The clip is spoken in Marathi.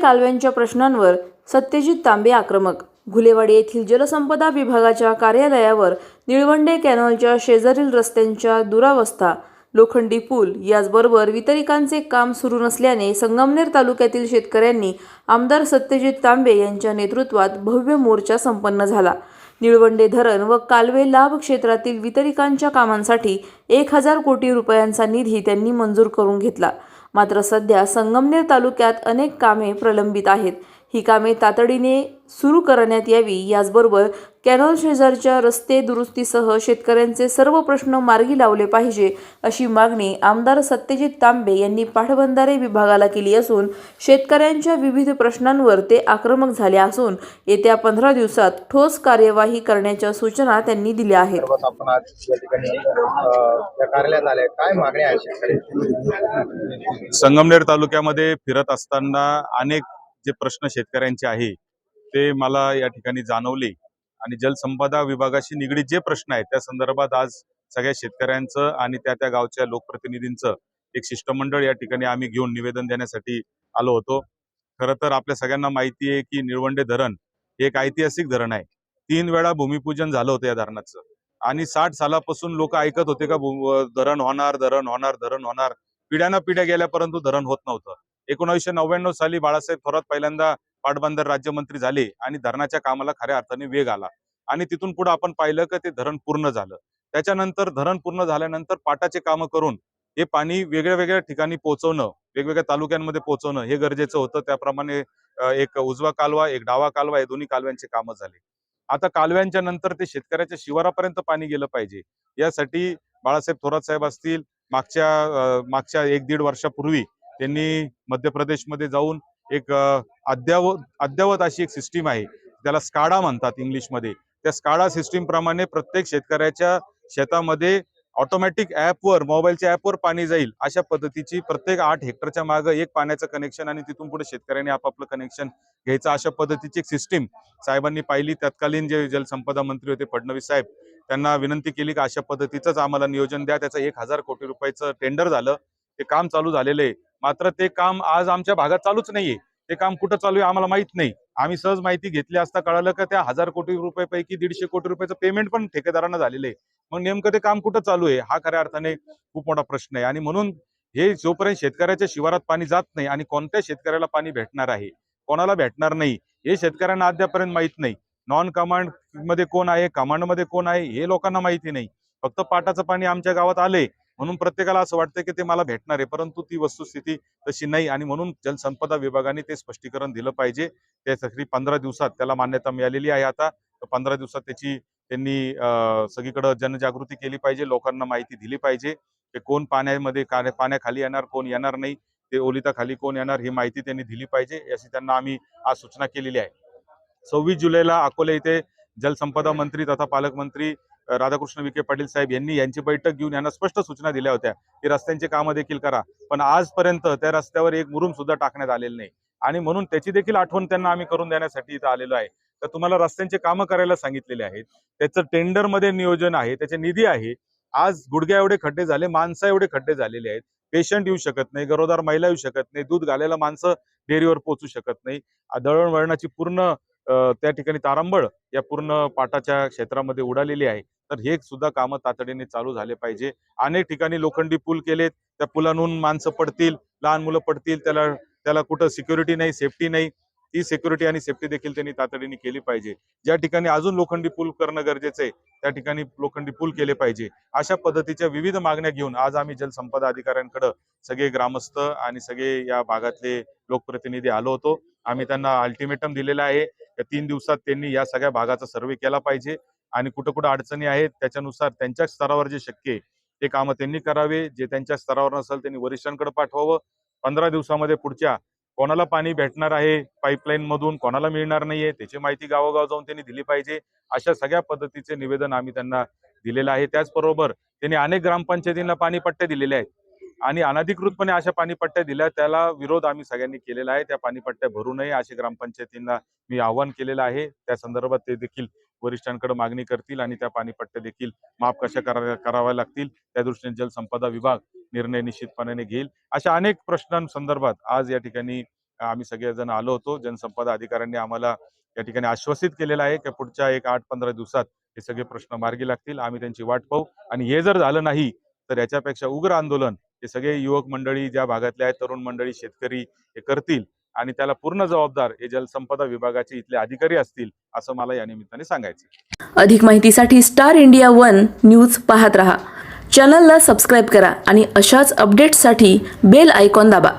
कालव्यांच्या प्रश्नांवर सत्यजित तांबे आक्रमक. घुलेवाडी येथील जलसंपदा विभागाच्या कार्यालयावर निळवंडे कॅनॉलच्या शेजारील रस्त्यांच्या दुरावस्था लोखंडी पूल याचबरोबर वितरिकांचे काम सुरू नसल्याने संगमनेर तालुक्यातील शेतकऱ्यांनी आमदार सत्यजित तांबे यांच्या नेतृत्वात भव्य मोर्चा संपन्न झाला. निळवंडे धरण व कालवे लाभ क्षेत्रातील वितरिकांच्या कामांसाठी एक हजार कोटी रुपयांचा निधी त्यांनी मंजूर करून घेतला. मात्र सध्या संगमनेर तालुक्यात अनेक कामे प्रलंबित आहेत. ही कामे तातडीने सुरू करण्यात यावी याचबरोबर कॅनॉल शेजारच्या रस्ते दुरुस्तीसह शेतकऱ्यांचे सर्व प्रश्न मार्गी लावले पाहिजे अशी मागणी आमदार सत्यजित तांबे यांनी पाटबंधारे विभागाला केली असून शेतकऱ्यांच्या विविध प्रश्नांवर ते आक्रमक झाले असून येत्या पंधरा दिवसात ठोस कार्यवाही करण्याच्या सूचना त्यांनी दिल्या आहेत. सर्वात आपण आज या ठिकाणी अ, या कार्यालयात आले काय मागणी आहे शेतकरी संगमनेर तालुक्यामध्ये फिरत असताना अनेक जे प्रश्न शेतकऱ्यांचे आहे ते मला या ठिकाणी जाणवले. आणि जलसंपदा विभागाशी निगडीत जे प्रश्न आहेत त्या संदर्भात आज सगळ्या शेतकऱ्यांचं आणि त्या त्या गावच्या लोकप्रतिनिधींचं एक शिष्टमंडळ या ठिकाणी आम्ही घेऊन निवेदन देण्यासाठी आलो होतो. खरं तर आपल्या सगळ्यांना माहिती आहे की निळवंडे धरण हे एक ऐतिहासिक धरण आहे. तीन वेळा भूमिपूजन झालं होतं या धरणाचं. आणि साठ सालापासून लोक ऐकत होते का भू- धरण होणार धरण होणार धरण होणार. पिढ्याना पिढ्या गेल्या परंतु धरण होत नव्हतं. एकोणीसशे नव्याण्णव साली बाळासाहेब थोरात पहिल्यांदा पाटबंधारे राज्यमंत्री झाले आणि धरणाच्या कामाला खऱ्या अर्थाने वेग आला. आणि तिथून पुढे आपण पाहिलं की ते धरण पूर्ण झालं. त्याच्यानंतर धरण पूर्ण झाल्यानंतर पाटाचे कामं करून हे पाणी वेगळ्या वेगळ्या ठिकाणी पोहोचवणं वेगवेगळ्या तालुक्यांमध्ये पोहोचवणं हे गरजेचं होतं. त्याप्रमाणे एक उजवा कालवा एक डावा कालवा हे दोन्ही कालव्यांचे कामं झाले. आता कालव्यांच्या नंतर ते शेतकऱ्याच्या शिवारापर्यंत पाणी गेलं पाहिजे. यासाठी बाळासाहेब थोरात साहेब असतील. मागच्या मागच्या एक दीड वर्षापूर्वी त्यांनी मध्य प्रदेशमध्ये जाऊन एक अद्यावत अद्यावत अशी एक सिस्टीम आहे. त्याला स्काडा म्हणतात इंग्लिशमध्ये. त्या स्काडा सिस्टीम प्रमाणे प्रत्येक शेतकऱ्याच्या शेतामध्ये ऑटोमॅटिक ॲपवर मोबाईलच्या ॲपवर पाणी जाईल. अशा पद्धतीची प्रत्येक आठ हेक्टरच्या मागं एक पाण्याचं कनेक्शन आणि तिथून पुढे शेतकऱ्यांनी आपापलं कनेक्शन घ्यायचं अशा पद्धतीची एक सिस्टीम साहेबांनी पाहिली. तत्कालीन जे जलसंपदा मंत्री होते फडणवीस साहेब त्यांना विनंती केली की अशा पद्धतीचंच आम्हाला नियोजन द्या. त्याचं एक हजार कोटी रुपयाचं टेंडर झालं. ते काम चालू झालेलं आहे. मात्र ते काम आज आमच्या भागात चालूच नाहीये. ते काम कुठं चालू आहे आम्हाला माहीत नाही. आम्ही सहज माहिती घेतली असता कळालं का त्या हजार कोटी रुपयापैकी दीडशे कोटी रुपयाचं पेमेंट पण ठेकेदारांना झालेलं आहे. मग नेमकं ते काम कुठं चालू आहे? हा खऱ्या अर्थाने खूप मोठा प्रश्न आहे. आणि म्हणून हे जोपर्यंत शेतकऱ्याच्या शिवारात पाणी जात नाही आणि कोणत्या शेतकऱ्याला पाणी भेटणार आहे? कोणाला भेटणार नाही? हे शेतकऱ्यांना अद्यापर्यंत माहीत नाही. नॉन कमांडमध्ये कोण आहे? कमांडमध्ये कोण आहे? हे लोकांना माहिती नाही. फक्त पाटाचं पाणी आमच्या गावात आले म्हणून प्रत्येकाला असं वाटतं की ते मला भेटणार आहे परंतु ती वस्तुस्थिती तशी नाही आणि म्हणून जलसंपदा विभागाने ते स्पष्टीकरण दिलं पाहिजे. त्यासाठी पंधरा दिवसात त्याला मान्यता मिळालेली आहे आता. तर पंधरा दिवसात त्याची त्यांनी सगळीकडे जनजागृती केली पाहिजे लोकांना माहिती दिली पाहिजे की कोण पाण्यामध्ये पाण्याखाली येणार कोण येणार नाही ते ओलिताखाली कोण येणार ही माहिती त्यांनी दिली पाहिजे अशी त्यांना आम्ही आज सूचना केलेली आहे. सव्वीस जुलैला अकोला इथे जलसंपदा मंत्री तथा पालकमंत्री राधाकृष्ण विखे पाटील साहेब यांनी यांची बैठक घेऊन यांना स्पष्ट सूचना दिल्या होत्या की रस्त्यांची कामं देखील करा. पण आजपर्यंत त्या रस्त्यावर एक मुरुम सुद्धा टाकण्यात आलेलं नाही. आणि म्हणून त्याची देखील आठवण त्यांना आम्ही करून देण्यासाठी इथं आलेलो आहे. तर तुम्हाला रस्त्यांचे कामं करायला सांगितलेले आहेत. त्याचं टेंडरमध्ये नियोजन आहे त्याचे निधी आहे. आज गुडघ्या एवढे खड्डे झाले माणसं एवढे खड्डे झालेले आहेत. पेशंट येऊ शकत नाही गरोदार महिला येऊ शकत नाही दूध घालायला माणसं डेअरीवर पोहोचू शकत नाही. दळणवळणाची पूर्ण त्या ठिकाणी तारांबळ या पूर्ण पाटाच्या क्षेत्रामध्ये उडालेली आहे. तर हे सुद्धा कामं तातडीने चालू झाले पाहिजे. अनेक ठिकाणी लोखंडी पूल केलेत. त्या पुलांहून माणसं पडतील लहान मुलं पडतील त्याला त्याला कुठं सिक्युरिटी नाही सेफ्टी नाही. ती सिक्युरिटी आणि सेफ्टी देखील त्यांनी तातडीने केली पाहिजे. ज्या ठिकाणी अजून लोखंडी पूल करणं गरजेचं आहे त्या ठिकाणी लोखंडी पूल केले पाहिजे. अशा पद्धतीच्या विविध मागण्या घेऊन आज आम्ही जलसंपदा अधिकाऱ्यांकडे सगळे ग्रामस्थ आणि सगळे या भागातले लोकप्रतिनिधी आलो होतो. आम्ही त्यांना अल्टिमेटम दिलेलं आहे. त्या तीन दिवसात त्यांनी या सगळ्या भागाचा सर्वे केला पाहिजे. आणि कुठं कुठं अडचणी आहेत त्याच्यानुसार त्यांच्या स्तरावर जे शक्य आहे ते कामं त्यांनी करावे. जे त्यांच्या स्तरावर नसेल त्यांनी वरिष्ठांकडे पाठवावं. पंधरा दिवसामध्ये पुढच्या कोणाला पाणी भेटणार आहे पाईपलाईन मधून कोणाला मिळणार नाहीये त्याची माहिती गावोगाव जाऊन त्यांनी दिली पाहिजे. अशा सगळ्या पद्धतीचे निवेदन आम्ही त्यांना दिलेलं आहे. त्याचबरोबर त्यांनी अनेक ग्रामपंचायतींना पाणीपट्ट्या दिलेल्या आहेत. आणि अनधिकृतपणे अशा पाणीपट्ट्या दिल्या त्याला विरोध आम्ही सगळ्यांनी केलेला आहे. त्या पाणीपट्ट्या भरू नये असे ग्रामपंचायतींना मी आवाहन केलेलं आहे. त्या संदर्भात ते देखील वरिष्ठांकडे मागणी करतील आणि त्या पाणीपट्ट्या देखील माफ कशा करा कराव्या लागतील त्या दृष्टीने जलसंपदा विभाग निर्णय निश्चितपणाने घेईल. अशा अनेक प्रश्नांसंदर्भात आज या ठिकाणी आम्ही सगळेजण आलो होतो. जनसंपदा अधिकाऱ्यांनी आम्हाला या ठिकाणी आश्वासित केलेलं आहे की पुढच्या एक आठ पंधरा दिवसात हे सगळे प्रश्न मार्गी लागतील. आम्ही त्यांची वाट पाहू. आणि हे जर झालं नाही तर याच्यापेक्षा उग्र आंदोलन हे सगळे युवक मंडळी ज्या भागातले आहेत तरुण मंडळी शेतकरी हे करतील. आणि त्याला पूर्ण जबाबदार हे जलसंपदा विभागाचे इथले अधिकारी असतील. असं मला या निमित्ताने सांगायचं अधिक माहितीसाठी स्टार इंडिया वन न्यूज पाहत रहा. चॅनलला सबस्क्राईब करा आणि अशाच अपडेट्ससाठी बेल आयकॉन दाबा.